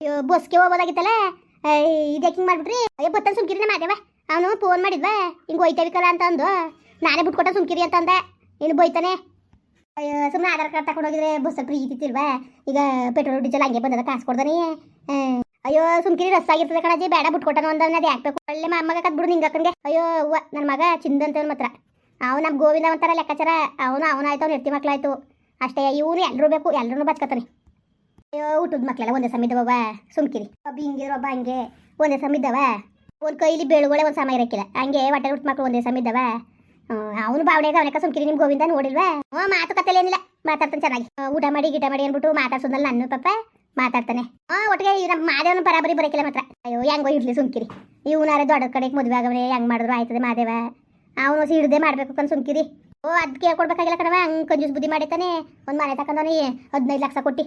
ಅಯ್ಯೋ ಬಸ್ಗೆ ಹೋಗೋದಾಗಿತ್ತಲ್ಲ ಇದಕ್ಕೆ ಹಿಂಗೆ ಮಾಡ್ಬಿಟ್ರಿ? ಅಯ್ಯೋ, ಬತ್ತನ್ ಸುಮ್ಕಿರಿ ಮಾಡ್ಯವ. ಅವನು ಫೋನ್ ಮಾಡಿದ್ವ, ಹಿಂಗೆ ಹೋಯ್ತವಿಕಲ್ಲ ಅಂತ ಅಂದು ನಾನೇ ಬಿಟ್ಕೊಟ್ಟ ಸುಮ್ಕಿರಿ ಅಂತ ಅಂದೆ. ಇನ್ನು ಬೋಯ್ತಾನೆ ಅಯ್ಯೋ ಸುಮ್ಮನೆ ಆಧಾರ್ ಕಾರ್ಡ್ ತಕೊಂಡು ಹೋಗಿದ್ರೆ ಬಸ್ ಫ್ರೀ ಇದ್ದಿತ್ತಿಲ್ವಾ ಈಗ ಪೆಟ್ರೋಲ್, ಡೀಸೆಲ್ ಹಂಗೆ ಬಂದದ, ಕಾಸು ಕೊಡ್ದಾನೆ. ಅಯ್ಯೋ, ಸುಮ್ಕಿರಿ ರಸ್ ಆಗಿರ್ತದೆ ಕಣಜಿ ಬೇಡ ಬಿಟ್ಕೊಟ್ಟನು ಅಂದ ಅದು ಯಾಕೆ ಒಳ್ಳೆ ಮಗ ಕದ್ಬಿಡು ನಿಂಗೆ ಅಕ್ಕನ್ಗೆ ಅಯ್ಯೋ, ಅವ್ವ ನನ್ನ ಮಗ ಚಿಂದ ಅಂತ ಮಾತ್ರ. ಅವ್ನು ನಮ್ಮ ಗೋವಿಂದ ಒಂಥರ ಲೆಕ್ಕಾಚಾರ. ಅವನು ಅವನಾಯ್ತು ಅವ್ನು ಹೆರ್ತಿ ಮಕ್ಳಾಯ್ತು. ಅಷ್ಟೇ, ಇವನು ಎಲ್ಲರೂ ಬೇಕು ಎಲ್ಲರೂ ಬಚ್ಕತಾನೆ ಅಯ್ಯೋ ಊಟದ ಮಕ್ಕಳೆಲ್ಲ ಒಂದೇ ಸಮಿದ್ದವ ಸುಮ್ಕಿರಿ. ಒಬ್ಬ ಹಿಂಗಿದ್ರು ಒಬ್ಬ ಹಂಗೆ. ಒಂದೇ ಸಮಿದವ ಒಂದ್ ಕೈಲಿ ಬೇಳುಗಳೇ ಒಂದ್ ಸಮಯ ಇರಕ್ಕಿಲ್ಲ. ಹಂಗೆ ಹೊಟ್ಟೆ ಊಟ ಮಕ್ಕಳು ಒಂದೇ ಸಮಿದವ ಅವನು ಬಾವಣೆಗೆ ಅವನಕ ಸುಮ್ಕಿರಿ ನಿಮ್ಮ ಗೋವಿಂದ ನೋಡಿಲ್ವಾ? ಹ್ಞೂ ಕತ್ತಲೇ ಏನಿಲ್ಲ. ಮಾತಾಡ್ತಾನೆ ಚೆನ್ನಾಗಿ. ಊಟ ಮಾಡಿ, ಗೀಟ ಮಾಡಿ ಅಂದ್ಬಿಟ್ಟು ಮಾತಾಡ್ಸೋದಲ್ಲ ನನ್ನ ಪಾಪ ಮಾತಾಡ್ತಾನೆ. ಹಾ ಒಟ್ಟಿಗೆ ನಮ್ಮ ಮಾದೇವನ ಬರಾಬರಿ ಬರಕ್ಕಿಲ್ಲ ಮಾತ್ರ. ಅಯ್ಯೋ, ಹೆಂಗೋ ಇರ್ಲಿ ಸುಮ್ಕಿರಿ. ಇವನಾರೆ ದೊಡ್ಡ ಕಡೆಗೆ ಮದುವೆ ಆಗವ್ರೆ ಹೆಂಗ್ ಮಾಡಿದ್ರು, ಆಯ್ತದೆ ಮಾದೇವ. ಅವನು ಹಿಡ್ದೆ ಮಾಡ್ಬೇಕು ಕಣ್ ಸುಮ್ಕಿರಿ. ಓ ಅದ್ ಕೊಡ್ಬೇಕಾಗಿಲ್ಲ ಕಣವ ಹಂಗ್ ಕಂಜೂಸ್ ಬುದ್ಧಿ ಮಾಡಿತಾನೆ ಒಂದ್ ಮನೆ ತಕೊಂಡವನಿ ಹದಿನೈದು ಲಕ್ಷ ಕೊಟ್ಟಿ.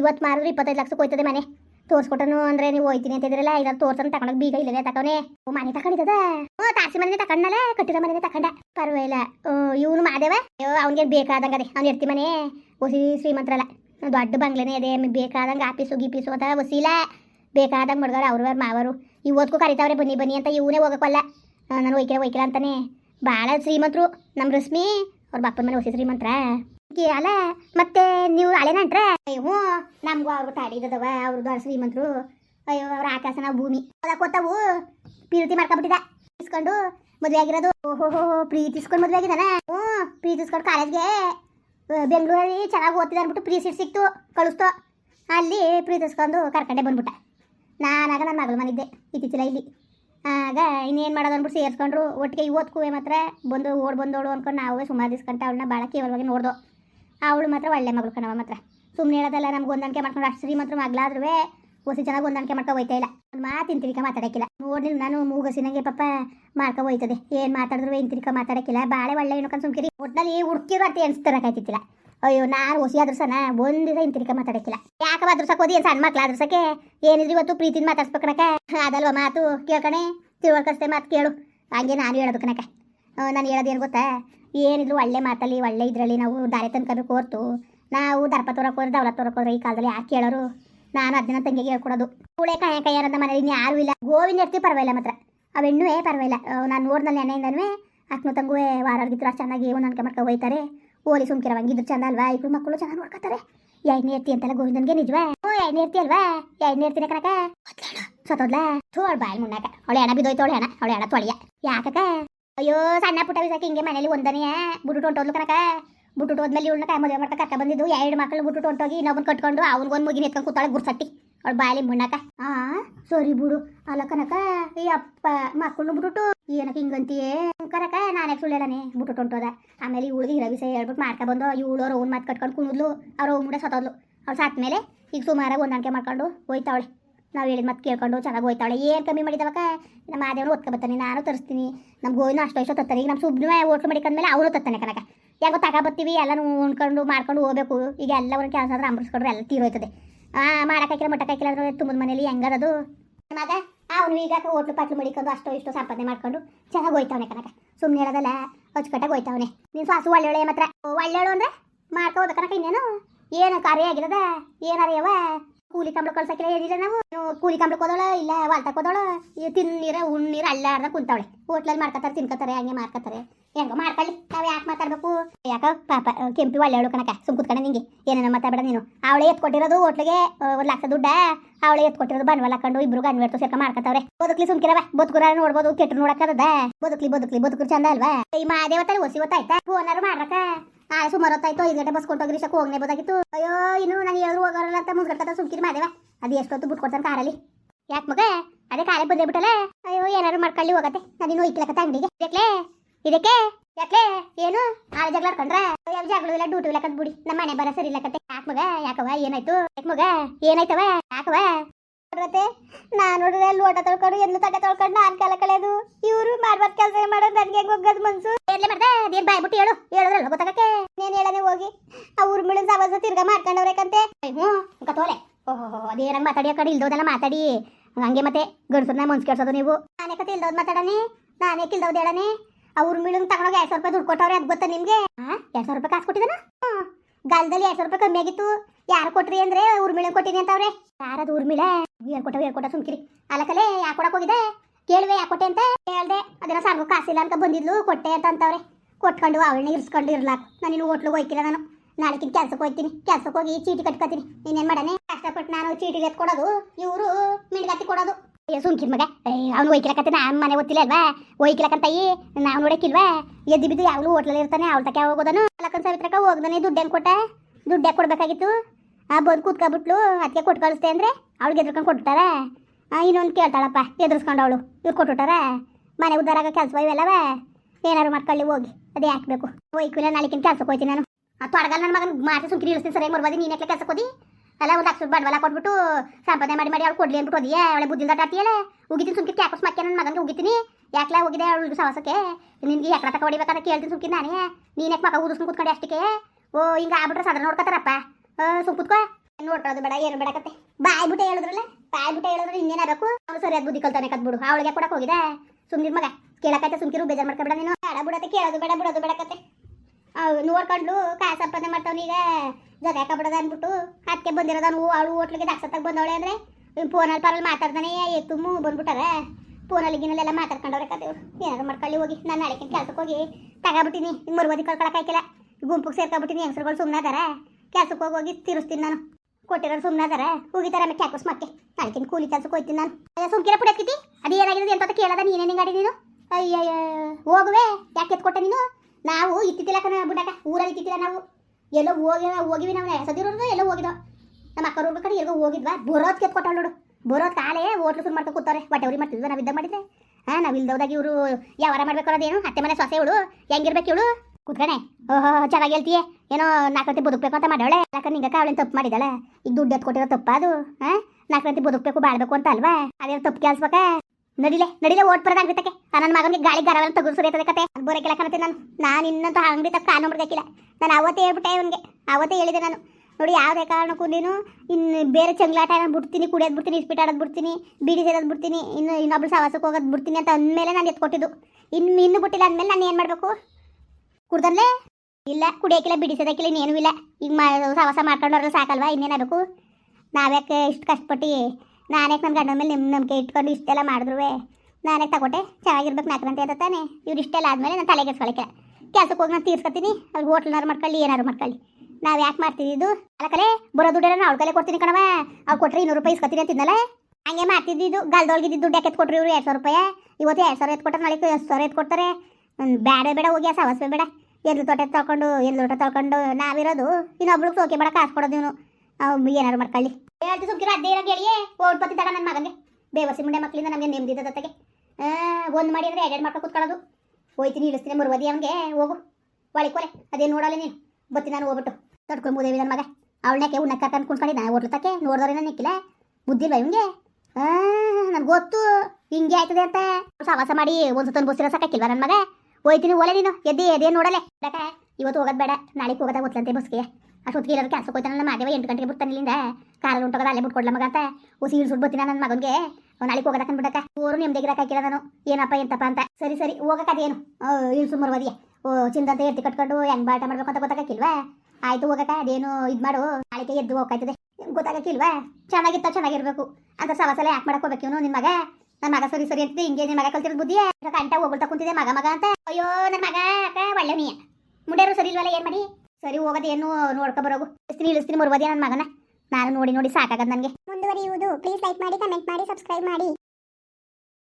ಇವತ್ತು ಮಾರಿದ್ರೆ ಇಪ್ಪತ್ತೈದು ಲಕ್ಷ ಹೋಯ್ತದೆ ಮನೆ. ತೋರ್ಸ್ಕೊಟ್ಟನು ಅಂದ್ರೆ ನೀವು ಹೋಯ್ತೀನಿ ಅಂತ ಇದ್ರಲ್ಲ ಇದಾರು ತೋರ್ಸನ್ ತಕೊಂಡ ಬೀಗ ಇಲ್ಲದೆ ಓ, ಮನೆ ತಕೊಂಡಿದ್ದದ? ಓ, ತಾಸಿ ಮನೆ ತಕೊಂಡಲ್ಲ ಕಟ್ಟಿದ ಮನೆ ತಕೊಂಡ. ಪರವಾಗಿಲ್ಲ. ಇವನು ಮಾದೇವ? ಅಯ್ಯೋ ಅವ್ನಿಗೆ ಬೇಕಾದಂಗ ಅದೇ ಅವ್ನು ಎರ್ತಿ ಮನೆ. ಒಸಿ ಶ್ರೀಮಂತರಲ್ಲ. ದೊಡ್ಡ ಬಂಗ್ಲೆನೇ ಅದೇ ಬೇಕಾದಂಗ ಆಫೀಸು ಗೀಪೀಸು ಅಂತ ಒಸಿಲ್ಲ. ಬೇಕಾದಂಗ ಮಡ್ಗಾರ ಅವ್ರ ಮಾವರು. ಇವತ್ತಿಗೂ ಕರಿತಾವ್ರೆ, ಬನ್ನಿ ಬನ್ನಿ ಅಂತ ಇವನೇ ಹೋಗಕ್ಕಲ್ಲ ನಾನು ಒಯ್ಕಿರ ಒಯ್ಕಿರ ಅಂತಾನೆ. ಭಾಳ ಶ್ರೀಮಂತರು. ನಮ್ಮ ರಶ್ಮಿ, ಅವ್ರ ಬಪ್ಪನ ಮನೆ ಒಸಿ ಶ್ರೀಮಂತರ. ಅಲ್ಲ, ಮತ್ತೆ ನೀವು ಹಳೆ ನಂಟ್ರ? ಅಯ್ಯೋ, ನಮಗೂ ಅವ್ರಿಗೂ ತಾಡಿದವ ಅವ್ರು ದೊಡ್ಡ ಶ್ರೀಮಂತರು. ಅಯ್ಯೋ, ಅವ್ರ ಆಕಾಶ ನಾವು ಭೂಮಿ ಕೊತ್ತವು, ಪ್ರೀತಿ ಮಾಡ್ಕೊಂಬಿಟ್ಟಿದ ಇಸ್ಕೊಂಡು ಮದುವೆ ಆಗಿರೋದು. ಓಹೋ ಪ್ರೀತಿಸ್ಕೊಂಡು ಮದುವೆ ಆಗಿದಾನೆ ಹ್ಞೂ, ಪ್ರೀತಿಸ್ಕೊಂಡು ಕಾಲೇಜ್ಗೆ ಬೆಂಗಳೂರಲ್ಲಿ ಚೆನ್ನಾಗಿ ಓದ್ತಿದ್ದ ಅಂದ್ಬಿಟ್ಟು ಪ್ರೀ ಸೀಟ್ ಸಿಕ್ತು, ಕಳಿಸ್ತು. ಅಲ್ಲಿ ಪ್ರೀತಿಸ್ಕೊಂಡು ಕರ್ಕಂಡೆ ಬಂದ್ಬಿಟ್ಟ. ನಾನಾಗ ನನ್ನ ಮಗಳ ಮನಿದ್ದೆ ಇತ್ತೀಚಿಲ್ಲ ಇಲ್ಲಿ. ಆಗ ಇನ್ನೇನು ಮಾಡೋದು ಅಂದ್ಬಿಟ್ಟು ಸೇರಿಸ್ಕೊಂಡ್ರು. ಒಟ್ಟಿಗೆ ಇವತ್ಕುವೆ ಮಾತ್ರ ಬಂದು ಓಡ್ ಬಂದೋಳು ಅನ್ಕೊಂಡು ನಾವೇ ಸುಮಾರು ದಿಸ್ಕೊಂತ ಅವಳನ್ನ ಭಾಳ ಕೇವಲವಾಗಿ ನೋಡ್ದು. ಅವಳು ಮಾತ್ರ ಒಳ್ಳೆ ಮಗಳು ಕಣವ ಮಾತ್ರ. ಸುಮ್ಮನೆ ಹೇಳೋದಲ್ಲ, ನಮ್ಗೆ ಹೊಂದಾಣಿಕೆ ಮಾಡ್ಕೊಂಡು ಅಷ್ಟು ಮಾತ್ರ ಮಗಳಾದ್ರೂ ಹೊಸಿ ಚೆನ್ನಾಗಿ ಹೊಂದಾಣಿಕೆ ಮಾಡ್ಕೊ ಹೋಯ್ತಾ ಇಲ್ಲ. ಒಂದು ಮಾತು ಇಂತಿರಿಕ ಮಾತಾಡಕ್ಕಿಲ್ಲ. ನೋಡಿ ನಾನು ಮೂಗಸಿನಂಗೆ ಪಾಪ ಮಾಡ್ಕೊ ಹೋಯ್ತದೆ. ಏನು ಮಾತಾಡಿದ್ರು ಇಂತಿರಿಕ ಮಾತಾಡಕ್ಕಿಲ್ಲ. ಬಾಳೆ ಒಳ್ಳೆ ಏನಕ್ಕೆ ಸುಮ್ಕಿರಿ. ಒಟ್ಟಿನಲ್ಲಿ ಹುಡುಕಿರೋ ಅಂತ ಎಣಿಸ್ತಿರಕಾಯ್ತಿತ್ತಿಲ್ಲ ಅಯ್ಯೋ, ನಾನು ಹೊಸಿ ಆದ್ರೂ ಸಣ್ಣ ಒಂದು ದಿವಸ ಇಂತಿರಿಕ ಮಾತಾಡಕ್ಕಿಲ್ಲ. ಯಾಕೆ ಅದ್ರಸಕ್ಕೆ ಓದಿ ಏನು ಸಣ್ಣ ಮಕ್ಳು ಅದ್ರಸಕ್ಕೆ ಏನಿದ್ರು ಇವತ್ತು ಪ್ರೀತಿನ ಮಾತಾಡ್ಸ್ಬೇಕನಕ ಅದಲ್ವ ಮಾತು? ಕೇಳ್ಕಣೆ ತಿಳುವಳ್ಕಸ್ತೆ ಮಾತು ಕೇಳು. ಹಂಗೆ ನಾನು ಹೇಳೋದು ಕನಕ ನಾನು ಏನು ಗೊತ್ತಾ? ಏನಿದ್ರು ಒಳ್ಳೆ ಮಾತಲ್ಲಿ, ಒಳ್ಳೆ ಇದರಲ್ಲಿ ನಾವು ದಾರಿ ತನ್ಕೋಬೇಕು ಕೋರ್ತು. ನಾವು ದರ್ಪ ತೋರಕ್ಕೆ ಹೋದ್ರೆ, ದೌಲತ್ ಈ ಕಾಲದಲ್ಲಿ ಯಾಕೆ ಕೇಳೋರು? ನಾನು ಅದನ್ನ ತಂಗಿಗೆ ಹೇಳ್ಕೊಡೋದು. ಕೂಳೆ ಕಾಯ ಕೈಯಾರ ನಮ್ಮ ಮನೇಲಿ ಯಾರೂ ಇಲ್ಲ. ಗೋವಿನ ಇರ್ತೀವಿ ಪರವಾಗಿಲ್ಲ ಮಾತ್ರ. ಆ ಹೆಣ್ಣುವೇ ಪರವಾಗಿಲ್ಲ. ನಾನು ನೋಡ್ದಲ್ಲಿ ನೆನೆಯಿಂದನೂ ಅಕ್ಕನ ತಂಗುವೆ ವಾರಾರ್ಗಿದ್ರು ಅಷ್ಟು ಚೆನ್ನಾಗಿ ಒಂದೊಂದು ಮಾಡ್ಕೊ ಹೋಯ್ತಾರೆ. ಓಲಿ ಸುಮ್ಕಿರವಂಗಿದ್ರು ಚಂದ ಅಲ್ವಾ? ಇಬ್ರು ಮಕ್ಕಳು ಚೆನ್ನಾಗಿ ನೋಡ್ಕೊತಾರೆ. ಎರಡನೇ ಇರ್ತಿ ಅಂತಲ್ಲ ಗೋವಿಂದನ್ಗೆ ನಿಜವಾ. ಓ ಎರಡನೇ ಇರ್ತಿ ಅಲ್ವಾ? ಎಣ್ಣೆ ಇರ್ತಿನ ಕನಕ ಸತ್ತೋದ್ಲಾ? ಥೋಳ್ ಬಾಯ್ ಮುನ್ನಾಕ ಅವಳೆ ಹಣ ಬಿದ್ದೋಯ್ತು ಅವಳೆ ಹಣ ಅವಳೆ ಹಣ ತೊಳೆಯ. ಯಾಕಕ ಅಯ್ಯೋ, ಸಣ್ಣ ಪುಟ್ಟ ಬಿಸಾಕಿ ಹಿಂಗೆ ಮನೇಲಿ ಒಂದನೇ ಬುಟ್ಟು ಹೊಂಟೋದ್ಲು ಕನಕ ಬುಟ್ಟು ಹೋದ್ಮೇಲೆ ಇವಳನ್ನ ಕಾಯಿ ಮದುವೆ ಮಾಡ್ತಾ ಕರ್ಕ ಬಂದಿದ್ದು. ಎರಡು ಮಕ್ಕಳು ಬುಟ್ಟು ಹೊಂಟೋಗಿ ಇನ್ನೊಬ್ಬನ ಕಟ್ಕೊಂಡು ಅವ್ನಿಗೊಂದು ಮುಗಿನ ಎತ್ಕೊಂಡು ಕೂತಾಳೆ ಗುರ್ಸಟ್ಟಿ. ಅವ್ಳು ಬಾಯಲ್ಲಿ ಮುಣ್ಣಕ ಆ, ಸರಿ ಬಿಡು. ಅಲ್ಲ ಕನಕ ಈ ಅಪ್ಪ ಮಕ್ಕಳು ಬಿಟ್ಬಿಟ್ಟು ಏನಕ್ಕೆ ಹಿಂಗಂತೀಯೇ? ಕನಕ ನಾನೇ ಸುಳ್ಳೇಳನೆ? ಬಿಟ್ಟು ಹೊಂಟೋದ ಆಮೇಲೆ ಇವಳಿಗೆ ಇರೋ ವಿಷಯ ಹೇಳ್ಬಿಟ್ಟು ಮಾಡ್ಕೊ ಬಂದು ಇವಳು ಅವ್ರ ಅವ್ನ ಮಾತು ಕಟ್ಕೊಂಡು ಕುಣಿದ್ಲು. ಅವ್ರ ಅವ್ನ ಮುಂದೆ ಸತ್ತೋದ್ಲು. ಅವ್ಳು ಸತ್ತ ಮೇಲೆ ಈಗ ಸುಮಾರಾಗಿ ಹೊಂದಾಣಿಕೆ ಮಾಡ್ಕೊಂಡು ಹೋಯ್ತಾವಳೆ. ನಾವು ಹೇಳಿದ ಮತ್ತೆ ಕೇಳ್ಕೊಂಡು ಚೆನ್ನಾಗಿ ಹೋಯ್ತಾಳೆ. ಏನು ಕಮ್ಮಿ ಮಾಡಿದವಕ್ಕ? ನಮ್ಮ ಮಾದೇವ್ರು ಓದ್ಕೊ ಬರ್ತಾನೆ, ನಾನು ತರಿಸ್ತೀನಿ. ನಮ್ಮ ಗೋವಿನ ಅಷ್ಟು ಇಷ್ಟ ತರ್ತಾನೆ. ಈಗ ನಮ್ಮ ಸುಬ್ನೇ ಓಟ್ಲು ಮಾಡಿಕೊಂಡ್ಮೇಲೆ ಅವನು ತರ್ತಾನೆ ಕನಕ ಯಾಕೋ ತಗೋ ಬರ್ತೀವಿ, ಎಲ್ಲನೂ ಉಣ್ಕೊಂಡು ಮಾಡ್ಕೊಂಡು ಹೋಗ್ಬೇಕು. ಈಗ ಎಲ್ಲ ಒಂದು ಕೆಲಸ ಆದ್ರೆ ಅಂಬರ್ಸ್ಕೊಂಡ್ರೆ ಎಲ್ಲ ತೀರೋಯ್ತದೆ. ಆ ಮಾಡಕ್ಕಾಕಿಲ್ಲ ಮಟ್ಟಕ್ಕಾಕಿಲ್ಲ ಅಂದ್ರೆ ತುಂಬದ ಮನೇಲಿ ಹೆಂಗದದು ಮಗ, ಅವನು ಈಗ ಓಟ್ಲು ಪಾಟ್ಲು ಮಡಿಕೊಂಡು ಅಷ್ಟೋ ಇಷ್ಟು ಸಂಪಾದನೆ ಮಾಡ್ಕೊಂಡು ಚೆನ್ನಾಗಿ ಹೋಯ್ತಾವನೆ ಕನಕ ಸುಮ್ಮನೆ ಹೇಳೋದಲ್ಲ, ಅಚ್ಚುಕಟ್ಟಾಗಿ ಹೋಯ್ತಾವನೆ. ನೀನು ಸಾಸು ಒಳ್ಳೆ ಮಾತ್ರ. ಒಳ್ಳೆ ಅಂದ್ರೆ ಮಾಡ್ಕೋದ ಕನಕ ಇನ್ನೇನು? ಏನು ಕಾರ್ಯ ಆಗಿರದ ಏನಾರ್ಯವ ಕೂಲಿ ಕಂಬಳ ಕಳ್ಸಕ್ಕಿಲ್ಲ ಏನಿಲ್ಲ ನಾವು ಕೂಲಿ ಕಂಬಳಕ್ಕೆ ಹೋದೋಳ ಇಲ್ಲ ವಾಲ್ತಕ್ಕೆ ಹೋದೋಳ ತಿನ್ನೀರ ಉಣ್ಣೀರ ಅಲ್ಲಾರ್ದ ಕುಂತಾವಳೆ. ಹೋಟ್ಲಲ್ಲಿ ಮಾಡ್ಕೊತಾರೆ ತಿನ್ಕೋತಾರೆ ಹಂಗೆ ಮಾಡ್ಕೊತಾರೆ ಹೆಂಗೋ ಮಾಡ್ಕೊಳ್ಳಿ, ನಾವು ಯಾಕೆ ಮಾತಾಡ್ಬೇಕು? ಯಾಕ ಪಾಪ, ಕೆಂಪಿ ಒಳ್ಳೆಯವಳು ಕಣಕ ಸುಮ್ ಕುತ್ಕೊಂಡೆ ನಿಂಗೆ. ಏನೇನೋ ಮಾತಾಡಬೇಡ ನೀನು. ಅವಳೇ ಎತ್ಕೊಟ್ಟಿರೋದು ಹೋಟ್ಲಿಗೆ ಒಂದು ಲಕ್ಷ ದುಡ್ಡ. ಅವಳೆ ಎತ್ಕೊಟ್ಟಿರೋದು ಬಂಡವಾಳ ಹಾಕೊಂಡು ಇಬ್ರು ಗಂಡ್ವೇರ್ತು ಸೇರ್ಕ ಮಾಡ್ಕೊತಾವ್ರೆ ಬದುಕ್ಲಿ ಸುಮ್ಕಿರವ ಬದುಕುರ ನೋಡ್ಬೋದು ಕೆಟ್ಟರು ನೋಡಕ್ಕದ ಬದುಕ್ಲಿ ಬದುಕ್ಲಿ, ಬದುಕುರು ಚಂದ ಅಲ್ವಾ? ಈ ಮಾದೇವತ್ತಲ್ಲಿ ಹೊಸಿ ಹೊತ್ತಾಯ್ತಾ ಫೋನಾರು ಮಾಡ್ರಕ ಆ ಸುಮಾರು ಹೊತ್ತಾಯ್ತು, ಐದು ಗಂಟೆ ಬಸ್ ಕೊಟ್ಟೋಗ್ರಿ ಶಕ್ ಹೋಗ್ನೇ ಬೋದಾಗಿತ್ತು. ಅಯ್ಯೋ, ಇನ್ನು ನಾನು ಎಲ್ಲರೂ ಹೋಗೋರಲ್ಲ ಅಂತ ಮುಂದ್ಗಡ್ಕತ್ತ ಸುಮ್ಕಿರಿ ಮಾಡಿದೆ ಅದು ಎಷ್ಟೊತ್ತು ಬಿಟ್ಕೊಡ್ತಾನೆ ಕಾರಲ್ಲಿ. ಯಾಕೆ ಮಗ? ಅದೇ ಕಾಲೇ ಬಂದೇ ಬಿಟ್ಟಲೆ ಅಯ್ಯೋ ಏನಾರು ಮಾಡ್ಕೊಳ್ಳಿ ಹೋಗತ್ತೆ. ನಾನಿನ್ನು ಒಯ್ತಿಲಕತ್ತ ಅಂಗಡಿಗೆ ಇದಕ್ಕೆ ಇದಕ್ಕೆ ಯಾಕೆ ಏನು? ಆಳ ಜಗಳ ಕಂಡ್ರೆ ಯಾವ ಜಗಳ ಇಲ್ಲ, ಡ್ಯೂಟಿ ಇಲ್ಲ ಬಿಡಿ. ನಮ್ಮ ಮನೆ ಬರ ಸರಿ ಇಲ್ಲಕತ್ತೆ ಯಾಕೆ ಮಗ? ಯಾಕವ ಏನಾಯ್ತು? ಯಾಕೆ ಮಗ? ಏನಾಯ್ತವ ಯಾಕವ ನೋಡ್ರತ್ತೆ, ನಾನು ನೋಡಿದ್ರೆ ಲೋಟ ತೊಳ್ಕೊಂಡು ಎಲ್ಲೂ ತಟ್ಟೆ ತೊಳ್ಕೊಂಡು ನಾನು ಕಾಲ ಕಳೆದು ಇವರು ಮಾಡ್ಬಾರ್ದು ಕೆಲಸ ಮಾಡೋದು ನನಗೆ ಹೆಂಗ್ ಹೋಗೋದು ಮನ್ಸು? ಏನ್ಲೇ ಮಾಡ್ದೆ? ನೀನ್ ಬಾಯ್ ಬಿಟ್ಟು ಹೇಳು? ಹೇಳಿದ್ರಲ್ಲ ಗೊತ್ತಾಗಕ್ಕೆ? ನೀನ್ ಹೇಳನೆ ಹೋಗಿ. ಆ ಮಿಳನ್ ಸವಾಸ ತಿರ್ಗಾ ಮಾಡ್ಕೊಂಡವ್ರೇಕಂತೆ ಹ್ಞೂ ಕತೋಲೆ ಓಹೋ ಅದೇನಂಗ್ ಮಾತಾಡಿ ಆ ಕಡೆ ಇಲ್ದೋದೆಲ್ಲ ಮಾತಾಡಿ. ಹಂಗೆ ಮತ್ತೆ ಗಂಡಸದ್ನ ಮನ್ಸ್ ಕೆಡ್ಸೋದು ನೀವು. ನಾನೇ ಕತೆ ಇಲ್ದೋದ್ ಮಾತಾಡನೆ ನಾನೇ ಕಿಲ್ದವ್ದು ಹೇಳನಿ ಊರ್ ಮಿಳನ್ ತಗೊಂಡೋಗಿ ಎರಡ್ ಸಾವಿರ ರೂಪಾಯಿ ದುಡ್ಡು ಕೊಟ್ಟವ್ರೆ, ಅದ್ ಗೊತ್ತಾ ನಿಮ್ಗೆ? ಎರಡು ಸಾವಿರ ರೂಪಾಯಿ ಕಾಸು ಕೊಟ್ಟಿದ್ದಾನ ಗಾಲದಲ್ಲಿ ಎರಡು ಸಾವಿರ ರೂಪಾಯಿ ಕಮ್ಮಿ ಆಗಿತ್ತು. ಯಾರು ಕೊಟ್ರಿ ಅಂದ್ರೆ ಊರ್ಮಿಳನ್ ಕೊಟ್ಟಿನಿ ಅಂತವ್ರೆ. ಯಾರದು ಉರ್ಮಿಳೆ ಹೇಳ್ಕೊಟ್ಟ ಹೇಳ್ಕೊಟ್ಟ ಸುಮ್ಕಿರಿ. ಅಲ್ಲಕಲೆ ಯಾಕೆ ಕೊಡಕ್ ಹೋಗಿದೆ ಕೇಳುವೆ ಯಾಕೆ ಕೊಟ್ಟೆ ಅಂತ? ಹೇಳ್ದೆ ಅದನ್ನ ಸಾರ್ಗು ಕಾಸಿಲ್ಲ ಅಂತ ಬಂದಿದ್ಲು, ಕೊಟ್ಟೆ ಅಂತ ಅಂತವ್ರೆ. ಕೊಟ್ಕೊಂಡು ಅವಳನ್ನ ಇರ್ಸ್ಕೊಂಡು ಇರ್ಲಾಕ. ನಾನು ಇನ್ನು ಹೋಟ್ಲಿಗೆ ಹೋಯ್ತಿಲ್ಲ ನಾನು. ನಾಳೆಕಿನ ಕೆಲ್ಸಕ್ಕೆ ಹೋಗ್ತೀನಿ ಕೆಲ್ಸಕ್ಕೆ ಹೋಗಿ ಚೀಟಿ ಕಟ್ಕೊತೀನಿ. ನೀನೇನು ಮಾಡನೆ? ಕಷ್ಟಪಟ್ಟು ನಾನು ಚೀಟಿ ಎತ್ಕೊಡೋದು ಇವರು ಮಿಣ್ಗತ್ತಿ ಕೊಡೋದು. ಅಯ್ಯೋ, ಸುಮ್ಕಿರ್ ಮಗ. ಅವ್ನು ಒಯ್ಕಿಲಕತ್ತೆ ನಾನು ಮನೆ ಗೊತ್ತಿಲ್ಲ ಅಲ್ವಾ? ಒಯ್ಕಿಲಕಂತಯ್ಯಿ ನಾವು ನೋಡಕ್ಕಿಲ್ವಾ ಎದ್ದು ಬಿದ್ದು ಯಾವಾಗಲೂ ಹೋಟ್ಲಲ್ಲಿ ಇರ್ತಾನೆ, ಅವಳ ತಕ ಹೋಗೋದನು. ಅಲ್ಲಕ್ಕನ್ ಸಾವಿತ್ರಕ್ಕ ಹೋಗ್ದಾನೆ ದುಡ್ಡು ಹೆಂಗೆ ಕೊಟ್ಟ? ದುಡ್ಡು ಕೊಡ್ಬೇಕಾಗಿತ್ತು? ಆ, ಬಂದು ಕೂತ್ಕೊಬಿಟ್ಲು ಅದಕ್ಕೆ ಕೊಟ್ಟು ಕಳಿಸ್ತೆ ಅಂದರೆ ಅವ್ಳಿಗೆ ಎದ್ರುಕೊಂಡು ಕೊಟ್ಟಾರ ಇನ್ನೊಂದು ಕೇಳ್ತಾಳಪ್ಪ ಎದುರಿಸ್ಕೊಂಡವಳು ಇವ್ರು ಕೊಟ್ಬಿಟ್ಟಾರ? ಮನೆ ಉದ್ದಾರಾಗ ಕೆಲಸ ಇವೆಲ್ಲವ ಏನಾರು ಮಾಡ್ಕೊಳ್ಳಿ, ಹೋಗಿ. ಅದೇ ಹಾಕ್ಬೇಕು ಹೋಯ್ಕಿಲ್ಲ ನಾಳೆಕಿನ ಕೆಲಸಕ್ಕೆ ಹೋಯ್ತೀನಿ ನಾನು. ಆ, ತೊಡಗಲ್ ನನ್ನ ಮಗನ ಮಾತು ಸುಂಕಿ ಇಳಿಸ್ತೀನಿ, ಸರಿ ಬರ್ಬೋದು ನೀನು ಯಾಕೆ ಕೆಲಸಕ್ಕೆ ಹೋದಿ? ಅಲ್ಲ, ಒಂದು ಲಕ್ಷ ಬಂಡವಾಳ ಕೊಟ್ಬಿಟ್ಟು ಸಂಪಾದನೆ ಮಾಡಿ ಮಾಡಿ ಅವಳು ಕೊಡ್ಲಿ ಅಂದ್ಬಿಟ್ಟು ಹೋದಿಯೇ? ಅವಳೆ ಬುದ್ಧಿ ದಾಟಿಯಲ್ಲ ಉಗಿತೀನಿ ಸುಮ್ಕಿ ಕ್ಯಾಕಸ್ ಮಕ್ಕೆ ನನ್ನ ಮಗನಿಗೆ ಉಗಿತೀನಿ. ಯಾಕ್ಲಾ ಹೋಗಿದೆ ಅವಳು ಸವಾಸಕ್ಕೆ? ನಿನ್ಗೆ ಯಾಕೆ ತಕ ಹೊಡಿಬೇಕಂತ ಕೇಳ್ತೀನಿ ಸುಂಕಿ ನಾನೇ. ನೀನು ಯಾಕೆ ಮಗ ಊದಿಸ್ಕೊಂಡು ಕೂತ್ಕೊಂಡು ಅಷ್ಟಕ್ಕೆ? ಓ, ಹಿಂಗೆ ಆಗ್ಬಿಟ್ರೆ ಸಾಧಾರಣ ನೋಡ್ಕೊತಾರಪ್ಪ. ಸುಮ್ ಕೂತ್ಕೋ. ನೋಡ್ಕೊಳ್ಳೋದು ಬೇಡ, ಏನು ಬೇಡಕತ್ತೆ ಬಾಯ್ ಬಿಟ್ಟೆ ಹೇಳಿದ್ರಲ್ಲ? ಬಾಯ್ ಬಿಟ್ಟೆ ಹೇಳಿದ್ರೆ ಇನ್ನೇನಾಗಬೇಕು ಅವನು ಸರಿಯಾದ ಬುದ್ಧಿ ಕಲ್ತಾನೆ, ಕದ್ಬಿಡು. ಅವಳಿಗೆ ಕೊಡಕ್ಕೆ ಹೋಗಿದೆ. ಸುಮ್ನಿರ್ ಮಗ. ಕೇಳಕತ್ತೆ ಸುಮ್ಕಿರು, ಬೇಜಾರು ಮಾಡ್ಕೊಬೇಡ ನೀನು. ಬೇಡ ಬಿಡತ್ತೆ ಕೇಳೋದು ಬೇಡ, ಬಿಡೋದು ಬೇಡಕತ್ತೆ ಅವ್ ನೋಡ್ಕೊಂಡು ಕಾಸು ಸಂಪಾದನೆ ಮಾಡ್ತಾವ್ನ ಈಗ. ಜಗ ಹಾಕಬಿಡದ ಅಂದ್ಬಿಟ್ಟು. ಅದಕ್ಕೆ ಬಂದಿರೋದನು ಅವಳು ಹೋಟ್ಲಿಗೆ ದಾಕ್ಸತ್ತಾಗ ಬಂದವಳೆ ಅಂದ್ರೆ ಫೋನಲ್ಲಿ ಪರಲ್ಲಿ ಮಾತಾಡ್ತಾನೆ. ತುಮ್ಮು, ಬಂದ್ಬಿಟ್ಟಾರೆ. ಫೋನಲ್ಲಿ ಗಿನಲ್ಲೆಲ್ಲ ಮಾತಾಡ್ಕೊಂಡವ್ರೆ ಕತೆ ಏನಾದ್ರು ಮಾಡ್ಕೊಳ್ಳಿ, ಹೋಗಿ. ನಾನು ನಾಳೆ ಕೆಲ್ಸಕ್ಕೆ ಹೋಗಿ ತಗೊಬಿಟ್ಟಿನಿ. ಮರುವದಿ ಕಳ್ಕೊಳಕ್ಕಾಯ್ಕಿಲ್ಲ ಗುಂಪಿಗೆ ಸೇರ್ಕೊಬಿಟ್ಟಿನಿ. ಹೆಂಗಸ್ರುಗಳು ಸುಮ್ಮನೆ ಅದಾರ. ಕೆಲ್ಸಕ್ಕೆ ಹೋಗಿ ಹೋಗಿ ತಿರುಸ್ತೀನಿ ನಾನು. ಕೊಟ್ಟಿರೋರು ಸುಮ್ಮನೆ ಅದಾರ. ಹೋಗಿದಾರ ಆಮೇಲೆ ಕ್ಯಾಕೋಸ್ ಮಕ್ಕೆ ನಾಳೆಕಿನ ಕೂಲಿ ಕೆಲಸಕ್ಕೆ ಹೋಗ್ತೀನಿ ನಾನು. ಅಯ್ಯ, ಸುಮ್ಕಿರ ಪುಡಕ್ಕಿತಿ ಅದು ಏನಾಗಿದೆ ಅಂತ ಕೇಳದ ನೀನೇನು ಗಾಡಿ ನೀನು? ಅಯ್ಯಯ್ಯ, ಹೋಗುವೆ? ಯಾಕೆ ಎತ್ಕೊಟ್ಟೆ ನೀನು? ನಾವು ಇತ್ತಿತ್ತಿಲ್ಲ ಕಣ ಬಿಡಾಕ. ಊರಲ್ಲಿ ಇತ್ತಿತ್ತಿಲ್ಲ ನಾವು. ಎಲ್ಲೋ ಹೋಗಿ, ಹೋಗಿವಿ ನಾವು. ಸದಿರೋರ್ಗು ಎಲ್ಲೋ ಹೋಗಿದ್ವು. ನಮ್ಮ ಅಕ್ಕವ್ರ ಕಡೆ ಎಲ್ಲೋ ಹೋಗಿದ್ವಾ. ಬರೋದ್ ಕೆತ್ಕೊಟ್ಟ ನೋಡು. ಬರೋದ್ ಕಾಲೇ ಹೋಟ್ಲು ಶುರು ಮಾಡ್ಕೊಂಡು ಕೂತಾರೆ ಬಟ್ಟೆ ಅವ್ರಿಗೆ ಮಾಡ್ತಿದ್ವಿ. ನಾವು ಇದ್ದ ಮಾಡಿದ್ರೆ ಹಾಂ, ನಾವು ಇಲ್ದೋದಾಗ ಇವರು, ಯಾವಾರ ಮಾಡ್ಬೇಕು ಅನ್ನೋದೇನು? ಅತ್ತೆ ಮನೆ ಸೊಸೆ ಇವಳು. ಹೆಂಗಿರ್ಬೇಕು ಇವಳು? ಕುತ್ಕಣೆ? ಓಹೋ ಚೆನ್ನಾಗಿ ಹೇಳ್ತೀಯ? ಏನೋ ನಾಲ್ಕಂತಿ ಬದುಕಬೇಕು ಅಂತ ಮಾಡೋಳೆ ಯಾಕಂದ್ರೆ ನಿಂಗೆ ಅವಳೇನು ತಪ್ಪು ಮಾಡಿದಾಳೆ? ಈಗ ದುಡ್ಡು ಎತ್ಕೊಟ್ಟಿರೋ ತಪ್ಪ ಅದು, ಹಾಂ? ನಾಲ್ಕಂತಿ ಬದುಕಬೇಕು, ಬಾಳ್ಬೇಕು ಅಂತ ಅಲ್ವಾ? ಅದೇ ತಪ್ಪು ಕೇಳಿಸ್ಬೇಕ ನಡಿಲೆ ನಡಿಲೆ ಓಟ್ ಬರೋದಾಗ್ಬಿಟ್ಟಕ್ಕೆ ನನ್ನ ಮಗನಿಗೆ ಗಾಳಿ ಗರವನ್ನ ತಗುರು ಸುರಿಯತದೆ ಕತೆ. ಕೆಲ ಕಣತೆ ನಾನು ನಾನು ಇನ್ನಂತೂ ಅಂಗಡಿ ತಪ್ಪು ಕಾನು ಬಿಡ್ಬೇಕಿಲ್ಲ ನಾನು ಅವತ್ತೇ ಹೇಳ್ಬಿಟ್ಟೆ ಅವನಿಗೆ ಅವತ್ತೇ ಹೇಳಿದೆ ನಾನು. ನೋಡಿ, ಯಾವುದೇ ಕಾರಣಕ್ಕೂ ನೀನು ಇನ್ನು ಬೇರೆ ಚಂಗ್ಲಾಟ ಬಿಡ್ತೀನಿ, ಕುಡಿಯೋದು ಬಿಡ್ತೀನಿ ಇಸ್ಪೀಟ್ ಆಡೋದು ಬಿಡ್ತೀನಿ, ಬೀಡಿ ಸೇರೋದು ಬಿಡ್ತೀನಿ, ಇನ್ನು ಇನ್ನೊಬ್ಳು ಸವಾಸಕ್ಕೆ ಹೋಗೋದು ಬಿಡ್ತೀನಿ ಅಂತ ಅಂದಮೇಲೆ ನಾನು ಎತ್ಕೊಟ್ಟಿದ್ದು ಇನ್ನು ಇನ್ನು ಬಿಟ್ಟಿಲ್ಲ ಅಂದಮೇಲೆ ನಾನು ಏನು ಮಾಡಬೇಕು? ಕುಡ್ದಲ್ಲೇ ಇಲ್ಲ ಕುಡಿಯಕ್ಕಿಲ್ಲ ಬಿಡಿಸೋದಕ್ಕಿಲ್ಲ ಇನ್ನೇನು ಇಲ್ಲ. ಈಗ ಮಾ ಸವಾಸ ಮಾಡ್ಕೊಂಡವ್ರಲ್ಲ ಸಾಕಲ್ವಾ ಇನ್ನೇನಾಗಬೇಕು ನಾವ್ಯಾಕೆ ಇಷ್ಟು ಕಷ್ಟಪಟ್ಟು? ನಾನೇ ನನ್ನ ಗಂಡನ ಮೇಲೆ ನಿಮ್ಮ ನಂಬಿಕೆ ಇಟ್ಕೊಂಡು ಇಷ್ಟೆಲ್ಲ ಮಾಡಿದ್ರು ನಾನೇ ತಗೊಟ್ಟೆ? ಚೆನ್ನಾಗಿರ್ಬೇಕು ನಾಲ್ಕರಂತೆ ಅಂತ ತಾನೆ? ಇವ್ರು ಇಷ್ಟೆಲ್ಲ ಆದಮೇಲೆ ನಾನು ತಲೆ ಕೆಡ್ಸ್ಕೊಳಕ್ಕೆ ಕೆಲಸಕ್ಕೆ ಹೋಗಿ ನಾನು ತೀರ್ಸ್ಕೊತೀನಿ. ಅಲ್ಲಿ ಹೋಟ್ಲ್ನಾರು ಮಾಡ್ಕೊಳ್ಳಿ ಏನಾರು ಮಾಡ್ಕೊಳ್ಳಿ. ನಾವು ಯಾಕೆ ಮಾಡ್ತೀವಿ ಇದು? ಅಲ್ಲ ಕಲೆ ಬರೋ ದುಡ್ಡೆಲ್ಲ ಅವ್ಳ ಕಲೆ ಕೊಡ್ತೀನಿ ಕಣವ ಅವ್ರು ಕೊಟ್ಟರೆ ಇನ್ನೂರು ರೂಪಾಯಿ ಇಸ್ಕೊತೀನಿ ಅಂತಿದ್ದಲ್ಲ ಹಂಗೆ ಮಾಡ್ತಿದ್ದಿದ್ದು ಗಲ್ದೊಳಗಿದ್ದು ದುಡ್ಡು ಯಾಕೆ ಎತ್ಕೊಟ್ರಿ ಇವರು ಎರಡು ಸಾವಿರ ರೂಪಾಯಿ? ಇವತ್ತು ಎರಡು ಸಾವಿರ ಎತ್ಕೊಟ್ರೆ ನಾಳೆ ಎಷ್ಟು ಸಾವಿರ ಎತ್ಕೊಡ್ತಾರೆ? ಹ್ಮ್, ಬೇಡ ಬೇಡ, ಹೋಗಿ ಆ ಸವಸ್ವೆ ಬೇಡ. ಎಲ್ಲಿ ತೋಟ ತಳ್ಕೊಂಡು ಎಲ್ಲಿ ತೋಟ ತಳ್ಕೊಂಡು ನಾವಿರೋದು. ಇನ್ನೊಬ್ಳು ಸೋಕೆ ಬೇಡ, ಕಾಸು ಕೊಡೋದು ಇವನು. ಏನಾರು ಮಾಡ್ಕೊಳ್ಳಿ. ಹೇಳ್ತಿ ಸುಮ್ಕಿರ, ಅದೇ ಇರೋ ಗೆಳಿಯೇ ನನ್ನ ಮಗನಿಗೆ. ಬೇವಸಿ ಮುಂಡೆ ಮಕ್ಕಳಿಂದ ನಮಗೆ ನೆಮ್ಮದಿ ಜೊತೆಗೆ ಒಂದು ಮಾಡಿ ಅಂದರೆ ಎರಡೆರಡು ಮಾಡ್ಕೊಂಡು ಕೂತ್ಕೊಳ್ಳೋದು. ಹೋಯ್ತೀನಿ ಇಳಿಸ್ತೀನಿ ಮುರುವದಿ ಅವನಿಗೆ. ಹೋಗು. ಒಳಿಕೋಲೆ ಅದೇ ನೋಡೋಲ್ಲ ನೀನು? ಬತ್ತಿ ನಾನು ಹೋಗ್ಬಿಟ್ಟು. ತಡ್ಕೊಂಡು ಮುದೇವಿ ನನ್ನ ಮಗ. ಅವಳನ್ನಕ್ಕೆ ಉಣ್ಣಕ್ಕೆ ಕರ್ಕೊಂಡು ಕುಣ್ಕೊಂಡಿದ್ದ ಹೋಟ್ಲು ತಕ್ಕೆ. ನೋಡಿದವ್ರೆ ನಿಕ್ಕಿಲ್ಲ. ಬುದ್ಧಿ ಇಲ್ಲ ಇವಂಗೆ ನನಗೆ ಗೊತ್ತು. ಹಿಂಗೆ ಆಯ್ತದೆ ಅಂತ. ಸವಾಸ ಮಾಡಿ, ಒಂದು ಸುತ್ತೊಂದು ಬಸ್ಸಿರೋ ಸಾಕಿಲ್ವ ನನ್ನ ಮಗ? ಹೋಯ್ತೀನಿ ಓಲೆ ನೀನು. ಎದ್ದಿ ಎದೇ ನೋಡಲೆ. ಬೇಕ ಇವತ್ತು ಹೋಗೋದು ಬೇಡ. ನಾಳೆಗೆ ಹೋಗೋದಾಗ ಗೊತ್ತಂತೆ ಬಸ್ಗೆ ಅಷ್ಟೊತ್ತಿಗೆ ಇರೋದು ಕೆಲಸಕ್ಕೆ ಹೋಯ್ತಾನೆ ನನ್ನ ಮಾದೇವ ಎಂಟು ಗಂಟೆಗೆ ಬಿಡ್ತಾನೆ ಇಲ್ಲಿಂದ. ಕಾರಲ್ಲಿ ಹೊಂಟೋಗೋದು ಅಲ್ಲೇ ಬಿಟ್ಕೊಡ್ಲ ಮಗ ಅಂತ. ಉಸಿ ಇಳಿಸ್ಬಿಟ್ಟು ಬರ್ತೀನಿ ನನ್ನ ಮಗನಿಗೆ. ನಾಳೆಗೆ ಹೋಗೋದಕ್ಕೆ ಓರು ಊರು ನೆಮ್ಮದಿಗೆ ಹಾಕಿಲ್ಲ ನಾನು. ಏನಪ್ಪ, ಎಂತಪ್ಪ ಅಂತ. ಸರಿ ಸರಿ. ಹೋಗಕ್ಕೆ ಅದೇನು? ಇಳಿಸು ಮರುವದಿಯ. ಓ ಚಿಂದಂತ ಎತ್ತಿ ಕಟ್ಕೊಂಡು ಹೆಂಗ್ ಬಾಟ ಮಾಡ್ಬೇಕು ಅಂತ ಗೊತ್ತಾಗಕ್ಕಿಲ್ವಾ? ಆಯ್ತು ಹೋಗಕ್ಕ, ಅದೇನು ಇದು ಮಾಡು. ನಾಳೆಗೆ ಎದ್ದು ಹೋಗ್ತದೆ ಗೊತ್ತಾಗಕ್ಕಿಲ್ವಾ? ಚೆನ್ನಾಗಿತ್ತ, ಚೆನ್ನಾಗಿರ್ಬೇಕು. ಅಂತ ಸವಾಸಲ ಯಾಕೆ ಮಾಡಕ್ಕೆ ಹೋಗ್ಬೇಕು ಇವನು ನಿನ್ ಮಗ? ನನ್ನ ಮಗ ಸರಿ ಸರಿ ಅಂತ ಹಿಂಗೆ ನಿನ್ನ ಮಗ ಕಲ್ತಿರೋದು ಬುದ್ಧಿ. ಕಂಟ ಹೋಗ್ಬಿಡ್ತಾ ಕುಂತಿದೆ ಮಗ ಮಗ ಅಂತ. ಅಯ್ಯೋ, ನನ್ನ ಮಗ ಅಕ್ಕ ಒಳ್ಳೆ ನೀ ಮುಂಡೇರು ಸರಿ ಇಲ್ವಲ್ಲ, ಏನ್ ಮಾಡಿ? ಸರಿ ಹೋಗೋದೇನು ನೋಡ್ಕೊ ಬರೋಗು. ಇಳಿಸ್ತೀನಿ ಇಳಿಸ್ತೀನಿ ಬರುವುದೇ ನನ್ನ ಮಗನ. ನಾನು ನೋಡಿ ನೋಡಿ ಸಾಕಾಗದ್ ನನಗೆ. ಮುಂದುವರಿಯುವುದು. ಪ್ಲೀಸ್ ಲೈಕ್ ಮಾಡಿ ಕಮೆಂಟ್ ಮಾಡಿ ಸಬ್ಸ್ಕ್ರೈಬ್ ಮಾಡಿ.